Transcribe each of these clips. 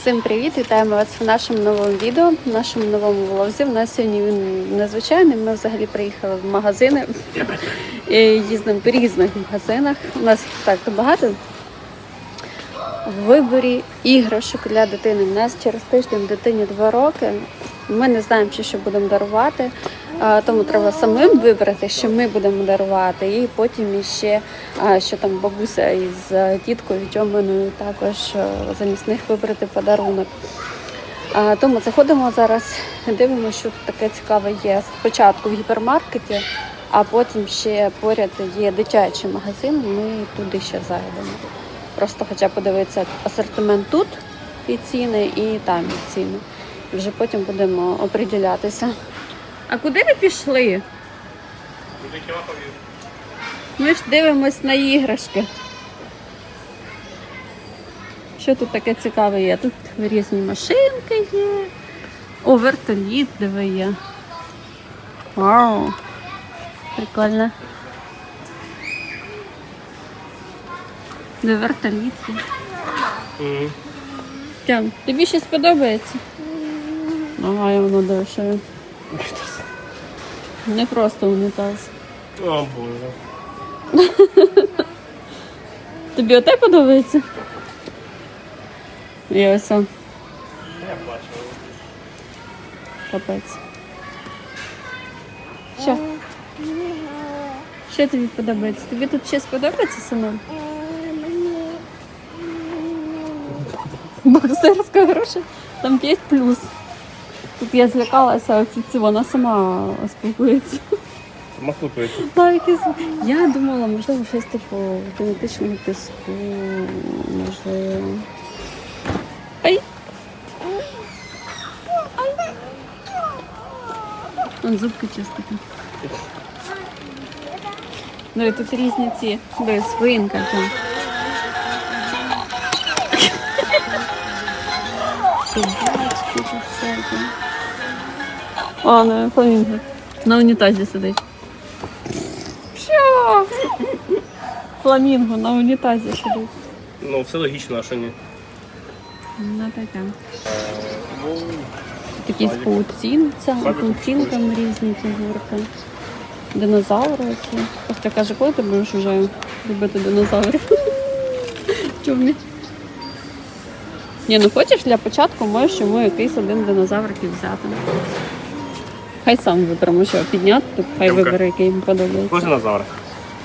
Всім привіт! Вітаємо вас в нашому новому відео, в нашому новому влозі. У нас сьогодні він незвичайний. Ми взагалі приїхали в магазини і їздимо по різних магазинах. У нас їх так багато. В виборі іграшок для дитини. У нас через тиждень дитині 2 роки. Ми не знаємо, чи що будемо дарувати, тому треба самим вибрати, що ми будемо дарувати, і потім іще, що там бабуся із е, тіткою Тьоминою також е, замість них вибрати подарунок. Тому заходимо зараз, дивимося, що тут таке цікаве є. Спочатку в гіпермаркеті, а потім ще поряд є дитячий магазин. Ми туди ще зайдемо. Просто хоча подивитися асортимент тут і ціни, і там і ціни. Вже потім будемо оприділятися. А куди ви пішли? Ми ж дивимось на іграшки. Що тут таке цікаве є? Тут різні машинки є. О, вертоліт диви є. Вау! Прикольно. Де вертоліт є. Тям, тобі щось подобається? Ага, я воно дешеве. Не просто унітаз. О боже. Тобі оте подобається? І ось он, Я бачив. капець. Що? Що тобі подобається? Тобі тут щось подобається, синок? Боксерська гроші? Там 5 плюс. Тут я злякалася, а ці- ці вона сама спілкується. Та, якісь- Я думала, можливо, щось типу генетичного піску, можливо. Ай! Ай! Он зубки чистити. Ну і тут різні ці. Дивись, свинка там. Собачки тут всякі. О, не фламінго. На унітазі сидить. Що? Фламінго на унітазі сидить. Ну, все логічно, а що ні. Ну таке. Такі з паутінця, паутінками різні фігурки. Динозаври ці. Костя каже, коли ти будеш вже любити динозаврів? Чому? Ні, ну хочеш для початку можеш йому якийсь один динозаврик і взяти. Хай сам вибере, може його підняти, тут хай Тьомка. вибере, який йому подобається. Кожен Назар.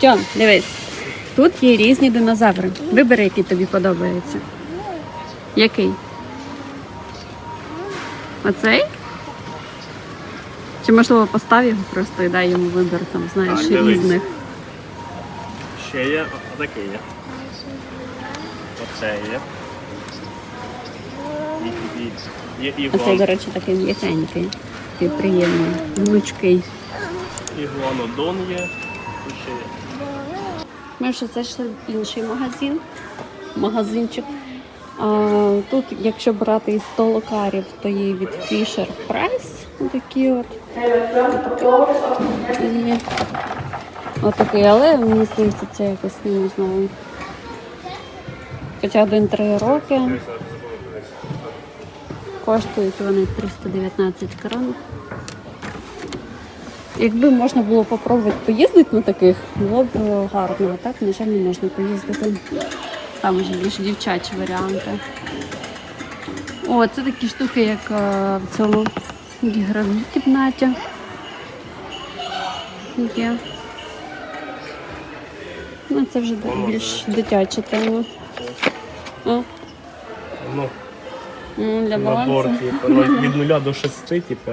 Тьом, дивись. Тут є різні динозаври. Вибери, який тобі подобається. Який? Оцей? Чи можливо постав його просто і дай йому вибір, там, знаєш, Так, дивись. різних. Ще є, отакий є. Оце є. І, і, є Оцей, ігуан, до речі, такий м'якенький. Такий приємний, гнучкий. ігуанодон є. І ще є. Ми вже зайшли в інший магазин. Магазинчик. А, тут, якщо брати із толокарів, то є від Fisher Price. Такі от. І отакий, але мені здається, це якось не знаю. Хоча один-три роки. Коштують вони 319 крон. Якби можна було попробувати поїздити на таких, було б е, гарно. А так, на жаль, не можна поїздити. Там вже більш дівчачі варіанти. О, це такі штуки, як е, в цьому ігровій кімнаті. Є. Ну, це вже більш дитяча тема. О, Ну, для набор, балансу. типу, ну, від нуля до шести, типу,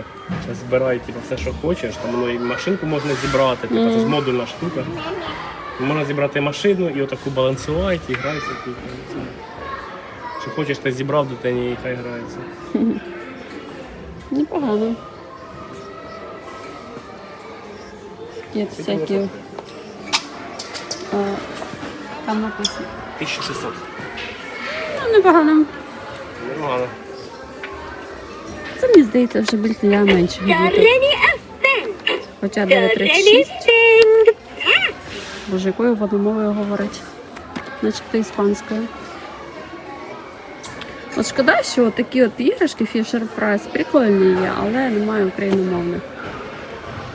збирай типу, все, що хочеш. Там ну, і машинку можна зібрати, типу, це ж модульна штука. Можна зібрати машину і отаку балансувати, і грається. Типу, це. Що хочеш, ти зібрав дитині і хай грається. Непогано. Є всякі. е, Там написано. 1600. Ну, непогано. Нормально. Це мені здається вже менших діток. Хоча 9.36. Боже, якою воно мовою говорить? Начебто іспанською. От шкода, що такі от іграшки Fisher Price прикольні є, але немає україномовних.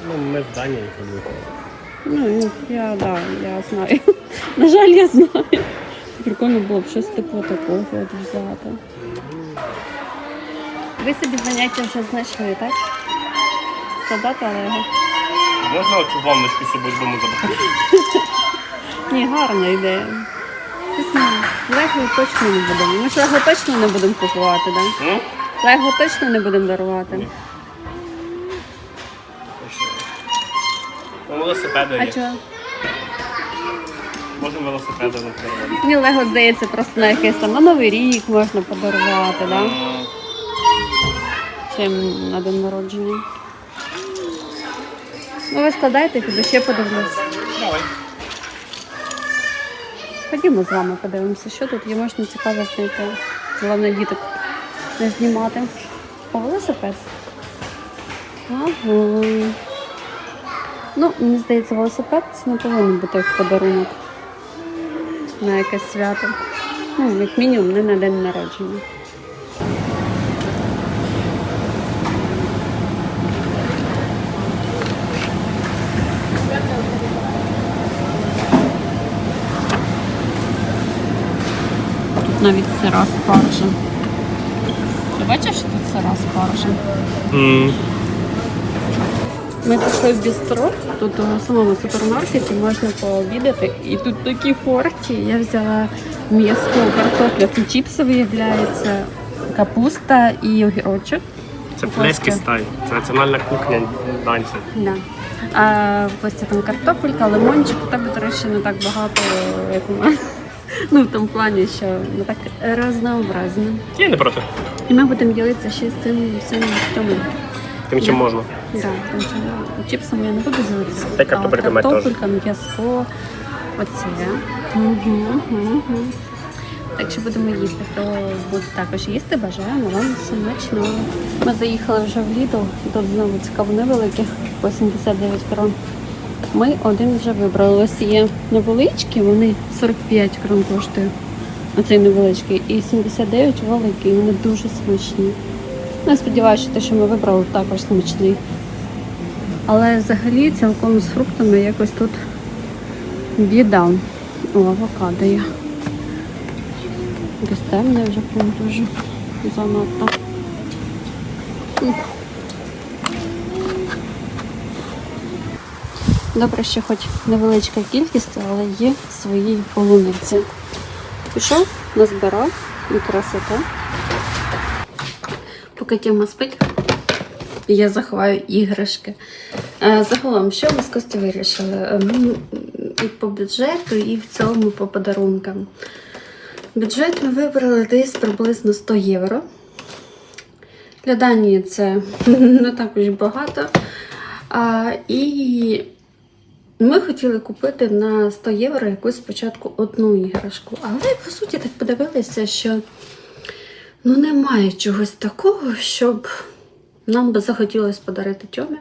Ну, ми в Данії ходили. Ну, я, да, я знаю. На жаль, я знаю. Прикольно було б щось типу такого от взяти. Ви собі заняття вже знайшли, так? Складати Лего. Можна оцю ванночку з собою додому забрати? Ні, гарна ідея. Лего точно не будемо. Ми ж Лего точно не будемо купувати, так? Ну? Лего точно не будемо дарувати. Ну, велосипеди А є. чого? Можна велосипеди наприклад. Мені Лего здається просто на якийсь там на Новий рік можна подарувати, так? Да? М, Чим на день народження. Ну, ви складайте, піду ще подивлюсь. Давай. Ходімо з вами подивимося, що тут є, можна цікаво знайти. Головне діток не знімати. О, велосипед. Ага. Ну, мені здається, велосипед це не повинен бути як подарунок на якесь свято. Ну, як мінімум, не на день народження. Тут навіть сира спаржа. Ти бачиш, що тут сира спаржа? М, Ми зайшли в бістро, тут у самому супермаркеті можна пообідати. І тут такі порції. Я взяла м'ясо, картопля, це чіпси виявляється, капуста і огірочок. Це флеський стайл. Це національна кухня данців. Да. А Костя там картопелька, лимончик, у тебе, до речі, не так багато, як у мене. Ну, в тому плані, що не так разнообразно. Я не проти. І ми будемо ділитися ще з цим всім цьому. Тим чим можна. Там що, ну, чіпсами я не буду ділитися. Та й картопелька мать теж. Картопелька, м'ясо, оце. Угу, угу. Так що будемо їсти. Хто буде також їсти, бажаємо вам смачного. Ми заїхали вже в Lidl, тут знову цікаво невелике, по 79 крон. Ми один вже вибрали. Ось є невеличкі, вони 45 крон коштують. Оцей невеличкий. І 79 великий, вони дуже смачні. Ну, я сподіваюся, що те, що ми вибрали, також смачний. Але взагалі цілком з фруктами якось тут біда. О, авокадо є. Якесь темне вже прям дуже занадто. Добре, що хоч невеличка кількість, але є свої полуниці. Пішов, назбирав і красота. Поки Тьома спить, я заховаю іграшки. Е, Загалом, що ми з Костю вирішили? Е, І по бюджету, і в цілому по подарункам. Бюджет ми вибрали десь приблизно 100 євро. Для Данії це не так уж багато. А, і ми хотіли купити на 100 євро якусь спочатку одну іграшку. Але по суті так подивилися, що ну немає чогось такого, щоб нам би захотілося подарити Тьомі.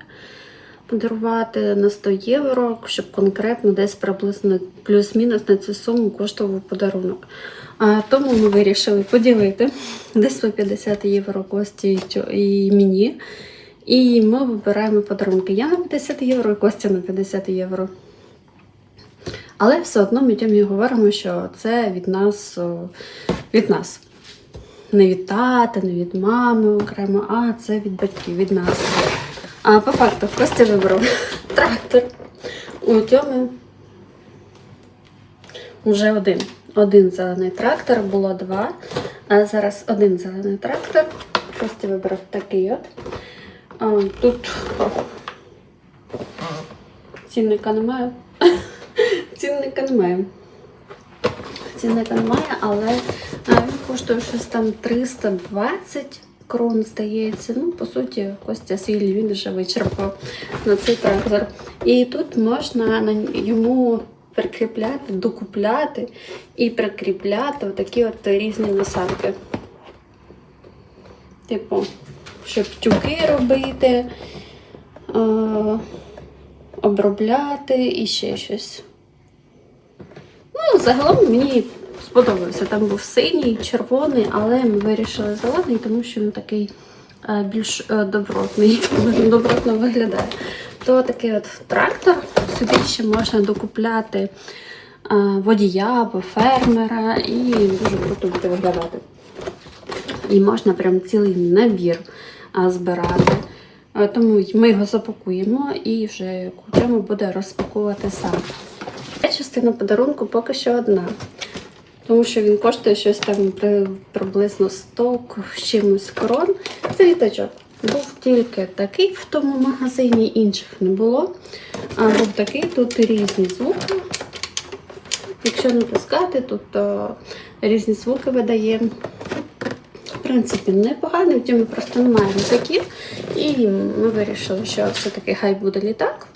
Подарувати на 100 євро, щоб конкретно десь приблизно плюс-мінус на цю суму коштував подарунок. А, тому ми вирішили поділити десь по 50 євро Кості і мені. І ми вибираємо подарунки. Я на 50 євро і Костя на 50 євро. Але все одно ми Тьомі говоримо, що це від нас, від нас. Не від тата, не від мами окремо, а це від батьків, від нас. А по факту Костя вибрав трактор. У Тьоми вже один. Один зелений трактор, було два. А зараз один зелений трактор. Костя вибрав такий от. А, тут цінника немає. Цінника немає. Цінника немає, але він коштує щось там 320 крон, здається. Ну, по суті, Костя свій він вже вичерпав на цей трактор. І тут можна на йому прикріпляти, докупляти і прикріпляти отакі от різні насадки. Типу, щоб тюки робити, обробляти і ще щось. Ну, загалом мені сподобався. Там був синій, червоний, але ми вирішили зелений, тому що він такий е, більш е, добротний, добротно виглядає. То такий от трактор. Сюди ще можна докупляти е, водія або фермера, і дуже круто буде виглядати. І можна прям цілий набір збирати. Тому ми його запакуємо і вже Тему буде розпаковувати сам. Ця частина подарунку поки що одна. Тому що він коштує щось там приблизно 100 з чимось крон. Це літачок. Був тільки такий в тому магазині, інших не було. А був такий, тут різні звуки. Якщо натискати, тут о, різні звуки видає. Принципі, непоганий, втім, ми просто немає літаків. І ми вирішили, що все-таки хай буде літак.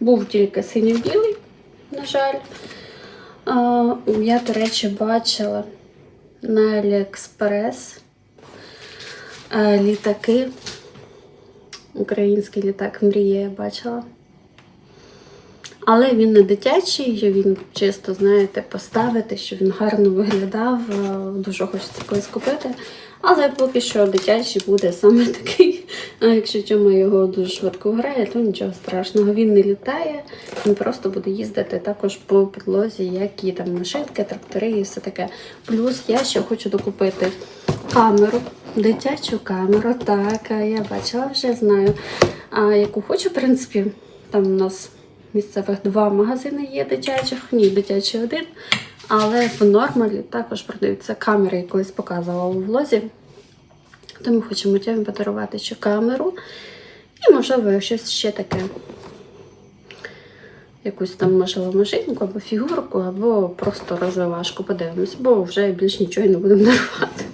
Був тільки синьо-білий, на жаль. Я, до речі, бачила на Aliexpress літаки. Український літак Мрія я бачила. Але він не дитячий, він чисто, знаєте, поставити, щоб він гарно виглядав. Е, Дуже хочеться колись купити. Але поки що дитячий буде саме такий. А якщо чому його дуже швидко грає, то нічого страшного. Він не літає, він просто буде їздити також по підлозі, як і там машинки, трактори і все таке. Плюс я ще хочу докупити камеру, дитячу камеру. Так, я бачила, вже знаю. А яку хочу, в принципі, там у нас місцевих два магазини є дитячих, ні, дитячий один. Але в нормалі також продаються камери, я колись показувала у влозі. Тому хочемо тямі подарувати ще камеру. І, можливо, щось ще таке. Якусь там, можливо, машинку або фігурку, або просто розвивашку подивимось, бо вже більш нічого не будемо дарувати.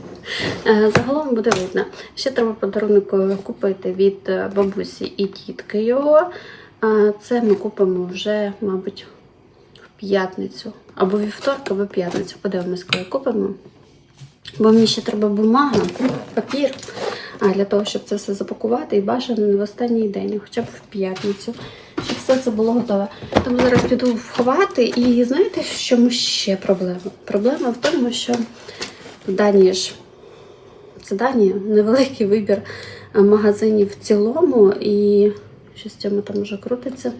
Е, Загалом буде видно. Ще треба подарунок е, купити від е, бабусі і тітки його. Це ми купимо вже, мабуть, в п'ятницю. Або вівторок, або п'ятницю. Подивимось, коли купимо. Бо мені ще треба бумага, папір. А для того, щоб це все запакувати, і бажано в останній день, хоча б в п'ятницю, щоб все це було готове. Тому зараз піду вховати. І знаєте, в чому ще проблема? Проблема в тому, що в Данії ж це Данія, невеликий вибір магазинів в цілому, і щось цьому там вже крутиться.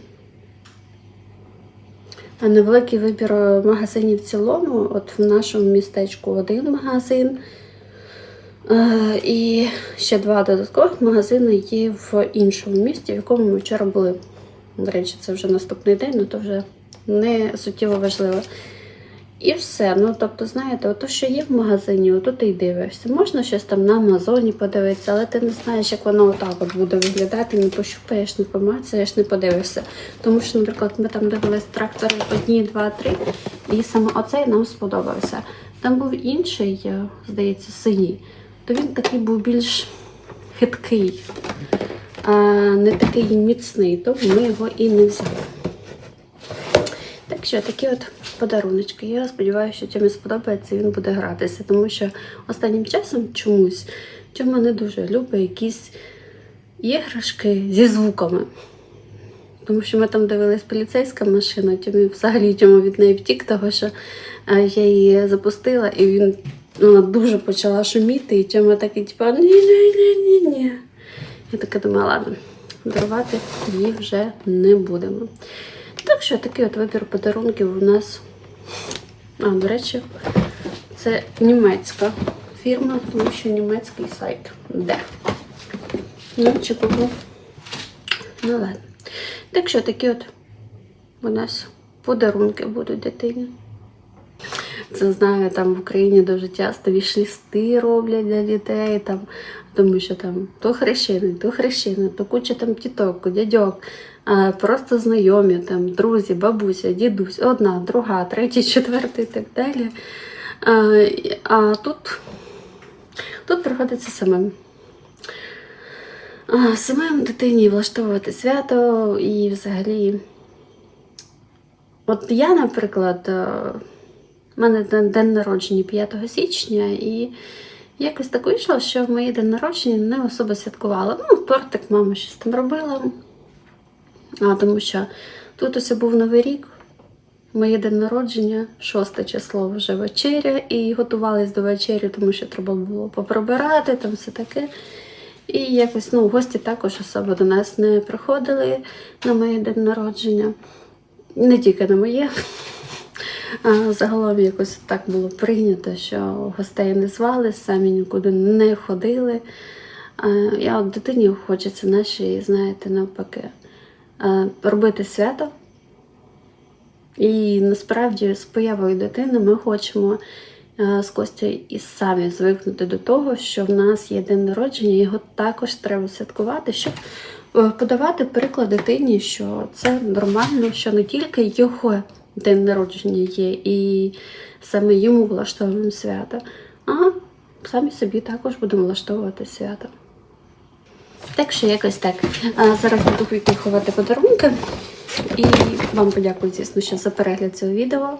А Невеликий вибір е, магазинів в цілому. От в нашому містечку один магазин. Е, І ще два додаткових магазини є в іншому місті, в якому ми вчора були. До речі, це вже наступний день, але то вже не суттєво важливо. І все. Ну, тобто, знаєте, ото, що є в магазині, ото ти й дивишся. Можна щось там на Амазоні подивитися, але ти не знаєш, як воно отак от буде виглядати, не пощупаєш, не помацаєш, не подивишся. Тому що, наприклад, ми там дивились трактори одні, два, три, і саме оцей нам сподобався. Там був інший, е, здається, синій, то він такий був більш хиткий, а не такий міцний, тому ми його і не взяли. Так що такі от подаруночки. Я сподіваюся, що Тьомі сподобається і він буде гратися, тому що останнім часом чомусь Тьома не дуже любить якісь іграшки зі звуками. Тому що ми там дивились поліцейська машина, Тьомі взагалі Тьома від неї втік, того що е, я її запустила і він вона дуже почала шуміти, і Тьома такий, типу, ні-ні-ні-ні-ні. Я така думаю, ладно, дарувати її вже не будемо. Так що такий от вибір подарунків у нас. А, до речі, це німецька фірма, тому що німецький сайт. Де? Ну, чи купив? Ну ладно. Так що такі от у нас подарунки будуть дитині. Це знаю, там в Україні дуже часто вішлісти роблять для дітей, там, тому що там то хрещений, то хрещений, то куча там тіток, дядьок, просто знайомі, там, друзі, бабуся, дідусь, одна, друга, третя, четверта і так далі. А, тут, тут приходиться самим. Самим дитині влаштовувати свято і взагалі. От я, наприклад, е, у мене день- народження 5 січня, і якось так вийшло, що в моє день народження не особо святкувала. Ну, тортик мама щось там робила. А, тому що тут ось був Новий рік, Моє день народження, 6 число вже вечеря, і готувались до вечері, тому що треба було поприбирати, там все таке. І якось ну, гості також особо до нас не приходили на моє день народження. Не тільки на моє. А загалом якось так було прийнято, що гостей не звали, самі нікуди не ходили. Я от дитині хочеться нашій, знаєте, навпаки, робити свято. І насправді з появою дитини ми хочемо е, з Костю і самі звикнути до того, що в нас є день народження, його також треба святкувати, щоб е, подавати приклад дитині, що це нормально, що не тільки його день народження є, і саме йому влаштовуємо свято, а самі собі також будемо влаштовувати свято. Так що якось так. А зараз буду йти ховати подарунки. І вам подякую, звісно, що за перегляд цього відео.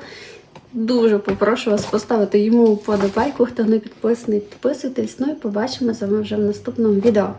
Дуже попрошу вас поставити йому вподобайку, хто не підписаний, підписуйтесь. Ну і побачимо з вами вже в наступному відео.